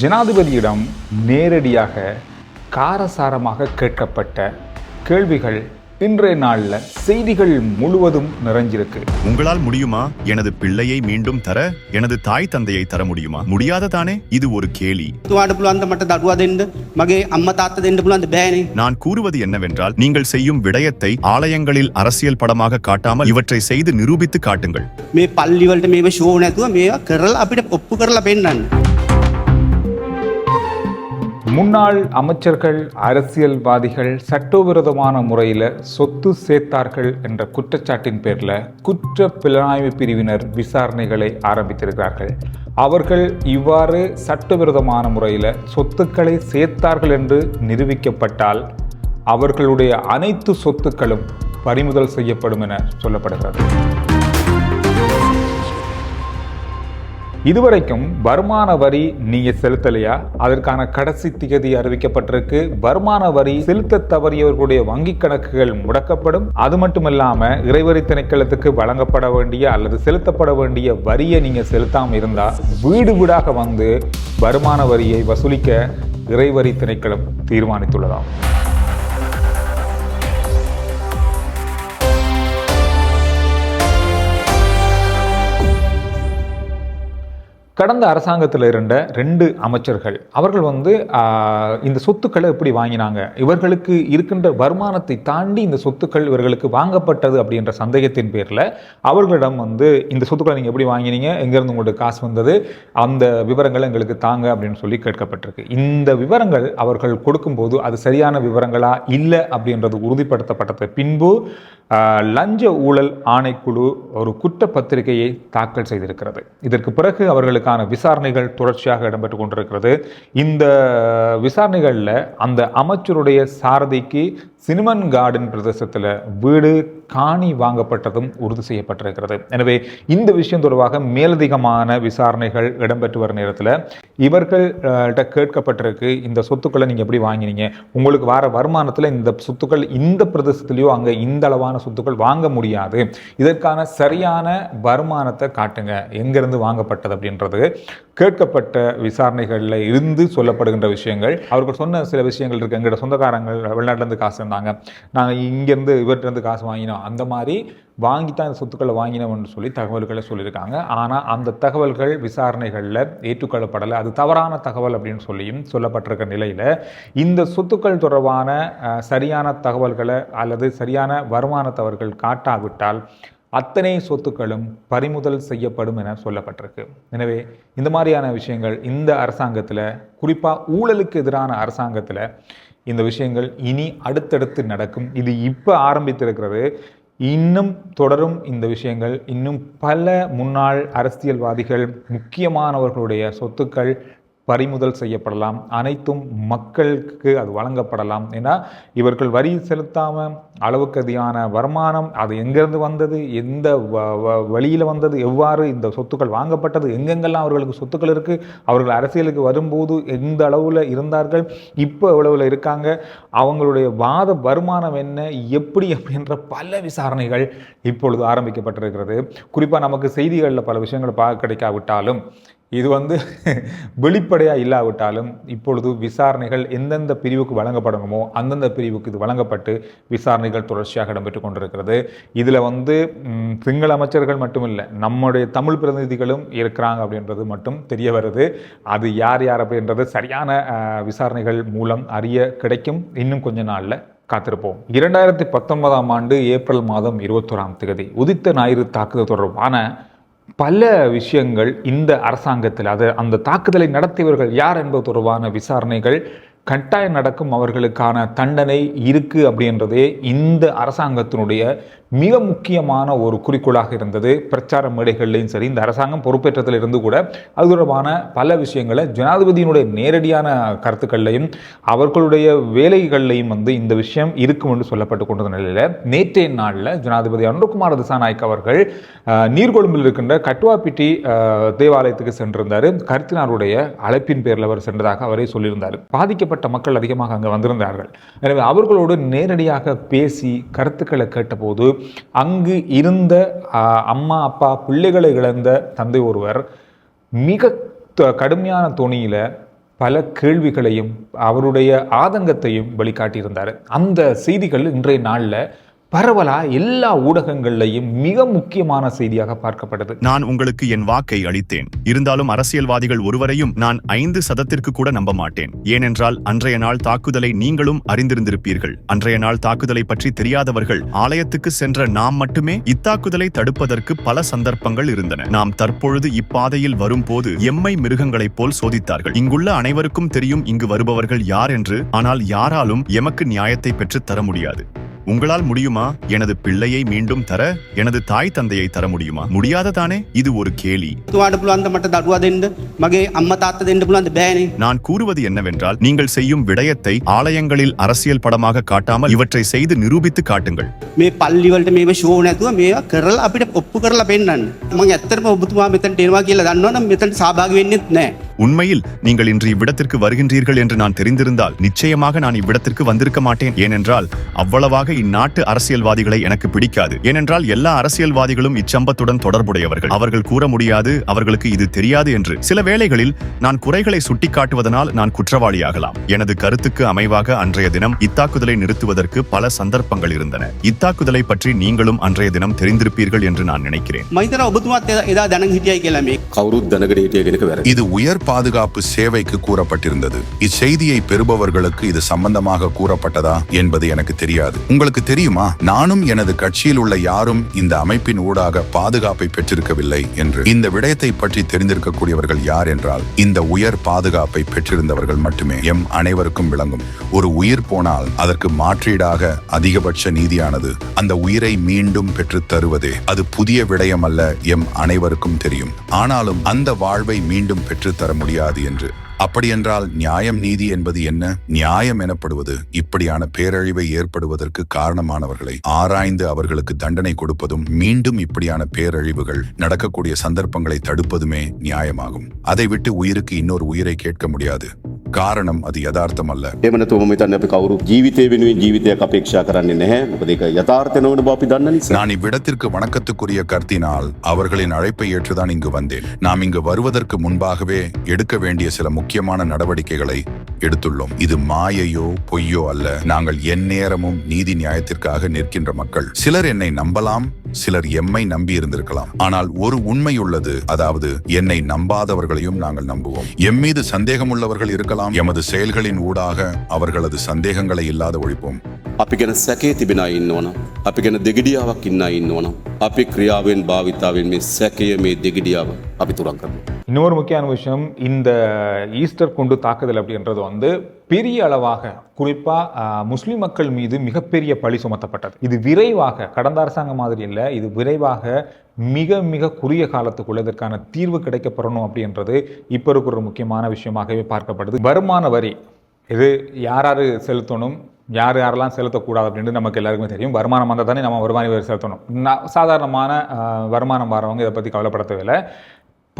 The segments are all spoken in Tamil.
ஜனாதிபதியிடம் நேரடியாக காரசாரமாக கேட்கப்பட்ட கேள்விகள் இன்றைய நாளில் செய்திகள் முழுவதும் நிறைஞ்சிருக்கு. உங்களால் முடியுமா? எனது பிள்ளையை மீண்டும் தர எனது தாய் தந்தையை தர முடியுமா? முடியாத தானே? இது ஒரு கேலி. நான் கூறுவது என்னவென்றால் நீங்கள் செய்யும் விடயத்தை ஆலயங்களில் அரசியல் படமாக காட்டாமல் இவற்றை செய்து நிரூபித்து காட்டுங்கள். மே பள்ளி மே ஷோ நேத்து மே கரல் அப்படியே ஒப்பு கரல் அப்படின்னு முன்னாள் அமைச்சர்கள் அரசியல்வாதிகள் சட்டவிரோதமான முறையில் சொத்து சேர்த்தார்கள் என்ற குற்றச்சாட்டின் பேரில் குற்ற புலனாய்வு பிரிவினர் விசாரணைகளை ஆரம்பித்திருக்கிறார்கள். அவர்கள் இவ்வாறு சட்டவிரோதமான முறையில் சொத்துக்களை சேர்த்தார்கள் என்று நிரூபிக்கப்பட்டால் அவர்களுடைய அனைத்து சொத்துக்களும் பறிமுதல் செய்யப்படும் என சொல்லப்படுகிறது. இதுவரைக்கும் வருமான வரி நீங்க செலுத்தலையா? அதற்கான கடைசி திகதி அறிவிக்கப்பட்டிருக்கு. வருமான வரி செலுத்த தவறியவர்களுடைய வங்கி கணக்குகள் முடக்கப்படும். அது மட்டுமில்லாம இறைவரி திணைக்களத்துக்கு வழங்கப்பட வேண்டிய அல்லது செலுத்தப்பட வேண்டிய வரியை நீங்க செலுத்தாம இருந்தா வீடு வீடாக வந்து வருமான வரியை வசூலிக்க இறைவரி திணைக்களம் தீர்மானித்துள்ளதாம் கடந்த அரசாங்கத்தில் இருந்த ரெண்டு அமைச்சர்கள் அவர்கள் வந்து இந்த சொத்துக்களை எப்படி வாங்கினாங்க? இவர்களுக்கு இருக்கின்ற வருமானத்தை தாண்டி இந்த சொத்துக்கள் இவர்களுக்கு வாங்கப்பட்டது அப்படின்ற சந்தேகத்தின் பேரில் அவர்களிடம் வந்து இந்த சொத்துக்களை நீங்கள் எப்படி வாங்கினீங்க? எங்கேருந்து உங்களுக்கு காசு வந்தது? அந்த விவரங்களை எங்களுக்கு தாங்க அப்படின்னு சொல்லி கேட்கப்பட்டிருக்கு. இந்த விவரங்கள் அவர்கள் கொடுக்கும்போது அது சரியான விவரங்களா? இல்லை அப்படின்றது உறுதிப்படுத்தப்பட்டது. பின்பு லஞ்ச ஊழல் ஆணைக்குழு ஒரு குற்றப்பத்திரிகையை தாக்கல் செய்திருக்கிறது. இதற்கு பிறகு அவர்களுக்கான விசாரணைகள் தொடர்ச்சியாக இடம்பெற்று கொண்டிருக்கிறது. இந்த விசாரணைகளில் அந்த அமைச்சருடைய சாரதிக்கு சினிமன் கார்டன் பிரதேசத்தில் வீடு காணி வாங்கப்பட்டதும் உறுதி செய்யப்பட்டிருக்கிறது. எனவே இந்த விஷயம் தொடர்பாக மேலதிகமான விசாரணைகள் இடம்பெற்று வரும் நேரத்தில் இவர்கள் கேட்கப்பட்டிருக்கு இந்த சொத்துக்களை நீங்கள் எப்படி வாங்கினீங்க உங்களுக்கு வர வருமானத்தில் இந்த சொத்துக்கள் இந்த பிரதேசத்துலேயோ அங்கே இந்த அளவான சொத்துக்கள் வாங்க முடியாது இதற்கான சரியான வருமானத்தை காட்டுங்க எங்கேருந்து வாங்கப்பட்டது அப்படின்றது. கேட்கப்பட்ட விசாரணைகளில் இருந்து சொல்லப்படுகின்ற விஷயங்கள் அவர்கள் சொன்ன சில விஷயங்கள் இருக்குது எங்களோட சொந்தக்காரங்கள் வெளிநாட்டிலேருந்து காசு இருந்தாங்க. நாங்கள் இங்கேருந்து இவர்கிட்டருந்து காசு வாங்கினோம். அந்த மாதிரி வாங்கி தான் இந்த சொத்துக்களை வாங்கினோம்னு சொல்லி தகவல்களை சொல்லியிருக்காங்க. ஆனால் அந்த தகவல்கள் விசாரணைகளில் ஏற்றுக்கொள்ளப்படலை. அது தவறான தகவல் அப்படின்னு சொல்லியும் சொல்லப்பட்டிருக்க நிலையில் இந்த சொத்துக்கள் தொடர்பான சரியான தகவல்களை அல்லது சரியான வருமானத்தவர்கள் காட்டாவிட்டால் அத்தனை சொத்துக்களும் பறிமுதல் செய்யப்படும் என சொல்லப்பட்டிருக்கு. எனவே இந்த மாதிரியான விஷயங்கள் இந்த அரசாங்கத்தில் குறிப்பாக ஊழலுக்கு எதிரான அரசாங்கத்தில் இந்த விஷயங்கள் இனி அடுத்தடுத்து நடக்கும். இது இப்போ ஆரம்பித்திருக்கிறது. இன்னும் தொடரும் இந்த விஷயங்கள். இன்னும் பல முன்னாள் அரசியல்வாதிகள் முக்கியமானவர்களுடைய சொத்துக்கள் பறிமுதல் செய்யப்படலாம். அனைத்தும் மக்களுக்கு அது வழங்கப்படலாம். ஏன்னா இவர்கள் வரி செலுத்தாமல் அளவுக்கு அதிகான வருமானம் அது எங்கேருந்து வந்தது? எந்த வ- வ- வழியில் வந்தது? எவ்வாறு இந்த சொத்துக்கள் வாங்கப்பட்டது? எங்கெங்கெல்லாம் அவர்களுக்கு சொத்துக்கள் இருக்குது அவர்கள் அரசியலுக்கு வரும்போது எந்த அளவில் இருந்தார்கள்? இப்போ எவ்வளவில் இருக்காங்க? அவங்களுடைய வாத வருமானம் என்ன? எப்படி அப்படின்ற பல விசாரணைகள் இப்பொழுது ஆரம்பிக்கப்பட்டிருக்கிறது. குறிப்பாக நமக்கு செய்திகளில் பல விஷயங்களை பார்க்க கிடைக்காவிட்டாலும் இது வந்து வெளிப்படையாக இல்லாவிட்டாலும் இப்பொழுது விசாரணைகள் எந்தெந்த பிரிவுக்கு வழங்கப்படணுமோ அந்தந்த பிரிவுக்கு இது வழங்கப்பட்டு விசாரணைகள் தொடர்ச்சியாக இடம்பெற்று கொண்டிருக்கிறது. இதில் வந்து சிங்கள அமைச்சர்கள் மட்டுமில்லை நம்முடைய தமிழ் பிரதிநிதிகளும் இருக்கிறாங்க அப்படின்றது மட்டும் தெரிய வருது. அது யார் யார் அப்படின்றது சரியான விசாரணைகள் மூலம் அறிய கிடைக்கும். இன்னும் கொஞ்ச நாளில் காத்திருப்போம். இரண்டாயிரத்தி பத்தொன்பதாம் ஆண்டு ஏப்ரல் மாதம் இருபத்தோராம் தேதி உதித்த ஞாயிறு தாக்குதல் தொடர்பான பல விஷயங்கள் இந்த அரசாங்கத்தில் அது அந்த தாக்குதலை நடத்தியவர்கள் யார் என்பது தொடர்பான விசாரணைகள் கட்டாயம் நடக்கும் அவர்களுக்கான தண்டனை இருக்கு அப்படின்றதே இந்த அரசாங்கத்தினுடைய மிக முக்கியமான ஒரு குறிக்கோளாக இருந்தது. பிரச்சார மேடைகள்லையும் சரி இந்த அரசாங்கம் பொறுப்பேற்றத்தில் இருந்து கூட அது தொடர்பான பல விஷயங்களை ஜனாதிபதியினுடைய நேரடியான கருத்துக்கள்லையும் அவர்களுடைய வேலைகள்லையும் வந்து இந்த விஷயம் இருக்கும் என்று சொல்லப்பட்டு கொண்ட நிலையில் நேற்றைய நாளில் ஜனாதிபதி அனுரகுமார் திசாநாயக் அவர்கள் நீர்கொழும்பில் இருக்கின்ற கட்டுவாப்பிட்டி தேவாலயத்துக்கு சென்றிருந்தார். கருத்தினாருடைய அழைப்பின் பேரில் அவர் சென்றதாக அவரே சொல்லியிருந்தார். பாதிக்கப்பட்ட மக்கள் அதிகமாக அங்கே வந்திருந்தார்கள். எனவே அவர்களோடு நேரடியாக பேசி கருத்துக்களை கேட்டபோது அங்கு இருந்த அஹ், அம்மா அப்பா பிள்ளைகளை இழந்த தந்தை ஒருவர் மிக கடுமையான துணியில் பல கேள்விகளையும் அவருடைய ஆதங்கத்தையும் வெளிக்காட்டியிருந்தார் அந்த செய்திகள் இன்றைய நாளில் பரவலா எல்லா ஊடகங்கள்லையும் மிக முக்கியமான செய்தியாக பார்க்கப்பட்டது. நான் உங்களுக்கு என் வாக்கை அளித்தேன். இருந்தாலும் அரசியல்வாதிகள் ஒருவரையும் நான் ஐந்து சதத்திற்கு கூட நம்ப மாட்டேன். ஏனென்றால் அன்றைய நாள் தாக்குதலை நீங்களும் அறிந்திருந்திருப்பீர்கள். அன்றைய நாள் தாக்குதலை பற்றி தெரியாதவர்கள் ஆலயத்துக்கு சென்ற நாம் மட்டுமே இத்தாக்குதலை தடுப்பதற்கு பல சந்தர்ப்பங்கள் இருந்தன. நாம் தற்பொழுது இப்பாதையில் வரும்போது எம்மை மிருகங்களைப் போல் சோதித்தார்கள். இங்குள்ள அனைவருக்கும் தெரியும் இங்கு வருபவர்கள் யார் என்று ஆனால் யாராலும் எமக்கு நியாயத்தை பெற்றுத் தர முடியாது. உங்களால் முடியுமா எனது பிள்ளையை மீண்டும் தர எனது தாய் தந்தையை தர முடியுமா முடியாததானே இது ஒரு கேலி තුවාට පුළුවන්ද මට දඩුව දෙන්න මගේ අම්ම තාත්ත දෙන්න පුළුවන්ද බෑනේ நான் கூறுவது என்னவென்றால் நீங்கள் செய்யும் விடயத்தை ஆலயங்களில் அரசியல் படமாக காட்டாமல் இவற்றை செய்து நிரூபித்து காட்டுங்கள் මේ පල්ලිවලට මේ ෂෝ නැතුව මේවා කරලා අපිට ඔප්පු කරලා පෙන්න්න මං ඇත්තරම ඔබතුමා මෙතැන් එනවා කියලා දන්නවනම් මෙතැන් සභාග වෙන්නෙත් නෑ உண்மையில் நீங்கள் இன்று இவ்விடத்திற்கு வருகின்றீர்கள் என்று நான் தெரிந்திருந்தால் நிச்சயமாக நான் இவ்விடத்திற்கு வந்திருக்க மாட்டேன். ஏனென்றால் அவ்வளவாக இந்நாட்டு அரசியல்வாதிகளை எனக்கு பிடிக்காது. ஏனென்றால் எல்லா அரசியல்வாதிகளும் இச்சம்பத்துடன் தொடர்புடையவர்கள். அவர்கள் கூற முடியாது அவர்களுக்கு இது தெரியாது என்று. சில வேளைகளில் நான் குறைகளை சுட்டிக்காட்டுவதனால் நான் குற்றவாளியாகலாம். எனது கருத்துக்கு அமைவாக அன்றைய தினம் இத்தாக்குதலை நிறுத்துவதற்கு பல சந்தர்ப்பங்கள் இருந்தன. இத்தாக்குதலை பற்றி நீங்களும் அன்றைய தினம் தெரிந்திருப்பீர்கள் என்று நான் நினைக்கிறேன். இது உயர் பாதுகாப்பு சேவைக்கு கூறப்பட்டிருந்தது. இச்செய்தியை பெறுபவர்களுக்கு இது சம்பந்தமாக கூறப்பட்டதா என்பது எனக்கு தெரியாது. உங்களுக்கு தெரியுமா? நானும் எனது கட்சியில் உள்ள யாரும் இந்த அமைப்பின் ஊடாக பாதுகாப்பை பெற்றிருக்கவில்லை என்று. இந்த விடயத்தை பற்றி தெரிந்திருக்கக்கூடியவர்கள் யார் என்றால் இந்த உயர் பாதுகாப்பை பெற்றிருந்தவர்கள் மட்டுமே. எம். அனைவருக்கும் விளங்கும். ஒரு உயிர் போனால் அதற்கு மாற்றீடாக அதிகபட்ச நீதியானது அந்த உயிரை மீண்டும் பெற்று தருவதே. அது புதிய விடயம் அல்ல எம். அனைவருக்கும் தெரியும். ஆனாலும் அந்த வாழ்வை மீண்டும் பெற்றுத்தர முடியாது என்று அப்படியென்றால் நியாயம் நீதி என்பது என்ன நியாயம் எனப்படுவது இப்படியான பேரழிவை ஏற்படுவதற்கு காரணமானவர்களை ஆராய்ந்து அவர்களுக்கு தண்டனை கொடுப்பதும் மீண்டும் இப்படியான பேரழிவுகள் நடக்கக்கூடிய சந்தர்ப்பங்களை தடுப்பதுமே நியாயமாகும் அதை விட்டு உயிருக்கு இன்னொரு உயிரை கேட்க முடியாது காரணம் அது யதார்த்தம் அல்ல එහෙම නැතුව මම හිතන්නේ අපි කවුරු ජීවිතය වෙනුවෙන් ජීවිතයක් අපේක්ෂා කරන්නේ නැහැ. මොකද ඒක යථාර්ථය නොවන බව අපි දන්න නිසා. நான் இவ்விடத்திற்கு வணக்கத்துக்குரிய கருத்தினால் அவர்களின் அழைப்பை ஏற்றுதான் இங்கு வந்தேன் நாம் இங்கு வருவதற்கு முன்பாகவே எடுக்க வேண்டிய சில முக்கியமான நடவடிக்கைகளை எடுத்துள்ளோம் இது மாயையோ பொய்யோ அல்ல நாங்கள் எந்நேரமும் நீதி நியாயத்திற்காக நிற்கின்ற மக்கள் சிலர் என்னை நம்பலாம் சிலர் எம்மை நம்பி இருந்திருக்கலாம் ஆனால் ஒரு உண்மை உள்ளது அதாவது என்னை நம்பாதவர்களையும் நாங்கள் நம்புவோம் எம் மீது சந்தேகமுள்ளவர்கள் இருக்கலாம் எமது செயல்களின் ஊடாக அவர்களது சந்தேகங்களை இல்லாத ஒழிப்போம் අපි ගැන සැකේ තිබෙන අය ඉන්නවනම්. අපි ගැන දෙගිඩියාවක් ඉන්න අය ඉන්නවනම්. අපි ක්‍රියාවෙන් භාවිතාවෙන් මේ සැකය මේ දෙගිඩියාව අපි තුරන් කරනවා. இன்னொரு முக்கியமான விஷயம் இந்த ஈஸ்டர் குண்டு தாக்குதல் அப்படின்றது வந்து பெரிய அளவாக குறிப்பாக முஸ்லீம் மக்கள் மீது மிகப்பெரிய பழி சுமத்தப்பட்டது. இது விரைவாக கடந்த அரசாங்கம் மாதிரி இல்லை இது விரைவாக மிக மிக குறுகிய காலத்துக்குள்ள இதற்கான தீர்வு கிடைக்கப்பெறணும் அப்படின்றது இப்போ இருக்கிற ஒரு முக்கியமான விஷயமாகவே பார்க்கப்படுது. வருமான வரி இது யார் யார் செலுத்தணும் யார் யாரெல்லாம் செலுத்தக்கூடாது அப்படின்னு நமக்கு எல்லாருக்குமே தெரியும். வருமானம் வந்தால் தானே நம்ம வருமான வரி செலுத்தணும். நான் சாதாரணமான வருமானம் வரவங்க இதை பற்றி கவலைப்பட தேவையில்லை.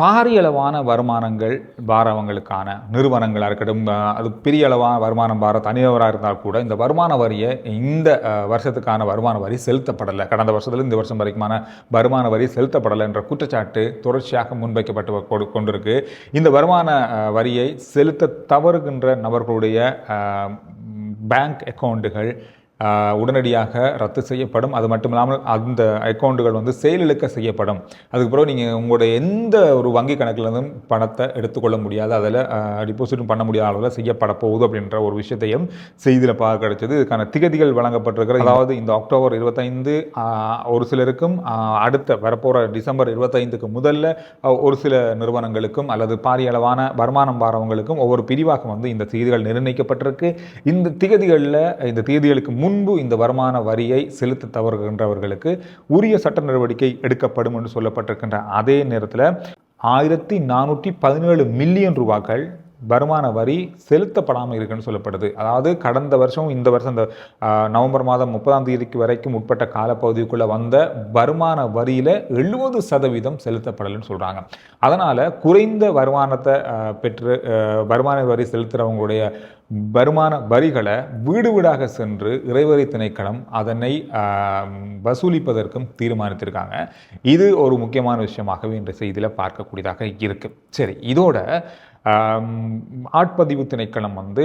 பாரியளவான வருமானங்கள் பாரவங்களுக்கான நிறுவனங்களாக இருக்கட்டும் அது பெரிய அளவான வருமானம் பார தனியவராக இருந்தால் கூட இந்த வருமான வரியை இந்த வருஷத்துக்கான வருமான வரி செலுத்தப்படலை. கடந்த வருஷத்துல இந்த வருஷம் வரைக்குமான வருமான வரி செலுத்தப்படலை என்ற குற்றச்சாட்டு தொடர்ச்சியாக முன்வைக்கப்பட்டு கொடு- கொண்டிருக்கு. இந்த வருமான வரியை செலுத்த தவறுகின்ற நபர்களுடைய பேங்க் அக்கௌண்ட்டுகள் உடனடியாக ரத்து செய்யப்படும். அது மட்டும் இல்லாமல் அந்த அக்கௌண்ட்டுகள் வந்து செயலிழக்க செய்யப்படும். அதுக்கு பிறகு நீங்கள் உங்களுடைய எந்த ஒரு வங்கி கணக்கிலிருந்தும் பணத்தை எடுத்துக்கொள்ள முடியாது. அதில் டிபாசிட்டும் பண்ண முடியாத அளவில் செய்யப்பட போகுது அப்படின்ற ஒரு விஷயத்தையும் செய்தியில் பார்க்க கிடைச்சது இதுக்கான திகதிகள் வழங்கப்பட்டிருக்கிற அதாவது இந்த அக்டோபர் இருபத்தைந்து ஒரு சிலருக்கும் அடுத்த வரப்போகிற டிசம்பர் இருபத்தைந்துக்கு முதல்ல ஒரு சில நிறுவனங்களுக்கும் அல்லது பாரிய அளவான வருமானம் பாரவங்களுக்கும் ஒவ்வொரு பிரிவாக வந்து இந்த செய்திகள் நிர்ணயிக்கப்பட்டிருக்கு. இந்த திகதிகளில் இந்த தேதிகளுக்கு முன்பு இந்த வருமான வரியை செலுத்த தவறுகின்றவர்களுக்கு உரிய சட்ட நடவடிக்கை எடுக்கப்படும் என்று சொல்லப்பட்டிருக்கின்ற அதே நேரத்தில் ஆயிரத்தி நானூற்றி பதினேழு மில்லியன் ரூபாய்கள் வருமான வரி செலுத்தப்படாமல் இருக்குன்னு சொல்லப்படுது. அதாவது கடந்த வருஷம் இந்த வருஷம் இந்த நவம்பர் மாதம் முப்பதாம் தேதிக்கு வரைக்கும் உட்பட்ட காலப்பகுதிக்குள்ளே வந்த வருமான வரியில் எழுபது சதவீதம் செலுத்தப்படலைன்னு சொல்கிறாங்க அதனால் குறைந்த வருமானத்தை பெற்று வருமான வரி செலுத்துகிறவங்களுடைய வருமான வரிகளை வீடு வீடாக சென்று இறைவரி திணைக்களம் அதனை வசூலிப்பதற்கும் தீர்மானித்திருக்காங்க. இது ஒரு முக்கியமான விஷயமாகவே இந்த செய்தியில் பார்க்கக்கூடியதாக இருக்குது சரி இதோட ஆட்பதிவு திணைக்களம் வந்து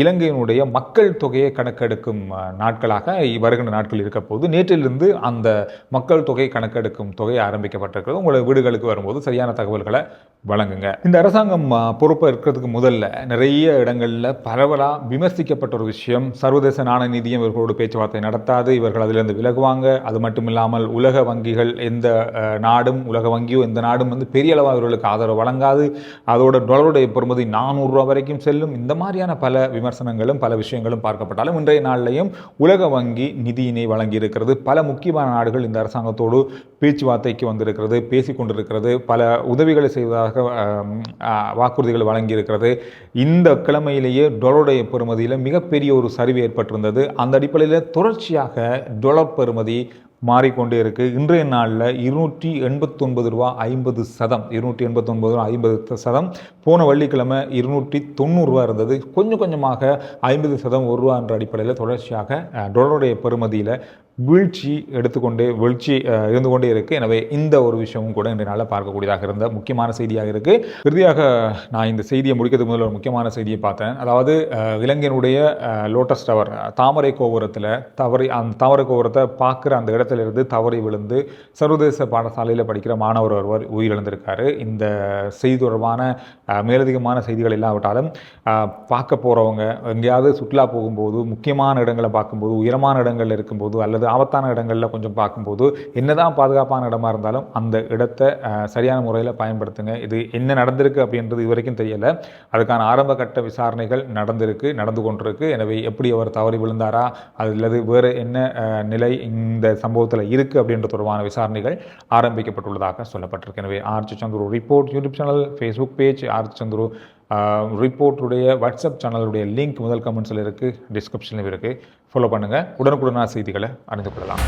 இலங்கையினுடைய மக்கள் தொகையை கணக்கெடுக்கும் நாட்களாக வருகின்ற நாட்கள் இருக்க போது நேற்றிலிருந்து அந்த மக்கள் தொகை கணக்கெடுக்கும் தொகை ஆரம்பிக்கப்பட்டிருக்கிறது. உங்களோட வீடுகளுக்கு வரும்போது சரியான தகவல்களை வழங்குங்க. இந்த அரசாங்கம் பொறுப்பை இருக்கிறதுக்கு முதல்ல நிறைய இடங்களில் பரவலாக விமர்சிக்கப்பட்ட ஒரு விஷயம் சர்வதேச நாணய நிதியம் இவர்களோடு பேச்சுவார்த்தை நடத்தாது இவர்கள் அதிலிருந்து விலகுவாங்க. அது மட்டும் இல்லாமல் உலக வங்கிகள் எந்த நாடும் உலக வங்கியோ எந்த நாடும் வந்து பெரிய அளவாக இவர்களுக்கு ஆதரவு வழங்காது. அதோட டாலருடைய பெறுமதி நானூறுரூவா வரைக்கும் செல்லும். இந்த மாதிரியான பல விமர்சனங்களும் பல விஷயங்களும் பார்க்கப்பட்டாலும் இன்றைய நாளிலையும் உலக வங்கி நிதியினை வழங்கியிருக்கிறது. பல முக்கியமான நாடுகள் இந்த அரசாங்கத்தோடு பேச்சுவார்த்தைக்கு வந்திருக்கிறது பேசிக்கொண்டிருக்கிறது பல உதவிகளை செய்வதாக வாக்குறுதிகள் வழங்கியிருக்கிறது. இந்த கிழமையிலேயே டொலருடைய பெறுமதியில் மிகப்பெரிய ஒரு சரிவு ஏற்பட்டிருந்தது. அந்த அடிப்படையில் தொடர்ச்சியாக டொலர் பெறுமதி மாறிக்கொண்டே இருக்குது இன்றைய நாளில் இருநூற்றி எண்பத்தொன்பது ரூபா ஐம்பது சதம். இருநூற்றி எண்பத்தொன்பது ரூபா ஐம்பது சதம். போன வெள்ளிக்கிழமை இருநூற்றி தொண்ணூறுரூவா இருந்தது. கொஞ்சம் கொஞ்சமாக ஐம்பது சதம் ஒரு ரூபா என்ற அடிப்படையில் தொடர்ச்சியாக டொலருடைய பெறுமதியில் வீழ்ச்சி எடுத்துக்கொண்டே வீழ்ச்சி இருந்து கொண்டே இருக்குது எனவே இந்த ஒரு விஷயமும் கூட இன்றைய நாளில் பார்க்கக்கூடியதாக இருந்த முக்கியமான செய்தியாக இருக்குது இறுதியாக நான் இந்த செய்தியை முடிக்கிறதுக்கு முதல்ல ஒரு முக்கியமான செய்தியை பார்த்தேன். அதாவது அஹ், இலங்கையினுடைய லோட்டஸ் டவர் தாமரை கோபுரத்தில் தவறி அந்த தாமரை கோபுரத்தை பார்க்குற அந்த இடத்துலேருந்து தவறி விழுந்து சர்வதேச பாடசாலையில் படிக்கிற மாணவர் ஒருவர் உயிரிழந்திருக்காரு. இந்த செய்தி தொடர்பான மேலதிகமான செய்திகள் இல்லாவிட்டாலும் பார்க்க போகிறவங்க எங்கேயாவது சுற்றுலா போகும்போது முக்கியமான இடங்களை பார்க்கும்போது உயரமான இடங்கள்ல இருக்கும்போது அல்லது ஆபத்தான இடங்களில் கொஞ்சம் பார்க்கும்போது என்னதான் பாதுகாப்பான இடமா இருந்தாலும் அந்த இடத்தை சரியான முறையில் பயன்படுத்துங்க. இது என்ன நடந்திருக்கு அப்படின்றது இது வரைக்கும் தெரியலை. அதுக்கான ஆரம்ப கட்ட விசாரணைகள் நடந்திருக்கு நடந்து கொண்டிருக்கு. எனவே எப்படி அவர் தவறி விழுந்தாரா அல்லது வேறு என்ன நிலை இந்த சம்பவத்தில் இருக்குது அப்படின்ற தொடர்பான விசாரணைகள் ஆரம்பிக்கப்பட்டுள்ளதாக சொல்லப்பட்டிருக்கு. எனவே Archi Chandru report YouTube channel Facebook page Archi Chandru ரிப்போர்ட்டுடைய WhatsApp சேனலுடைய லிங்க் முதல் கமெண்ட்ஸில் இருக்குது டிஸ்கிரிப்ஷனில் இருக்குது ஃபாலோ பண்ணுங்கள் உடனுக்குடனான செய்திகளை அறிந்து கொள்ளலாம்.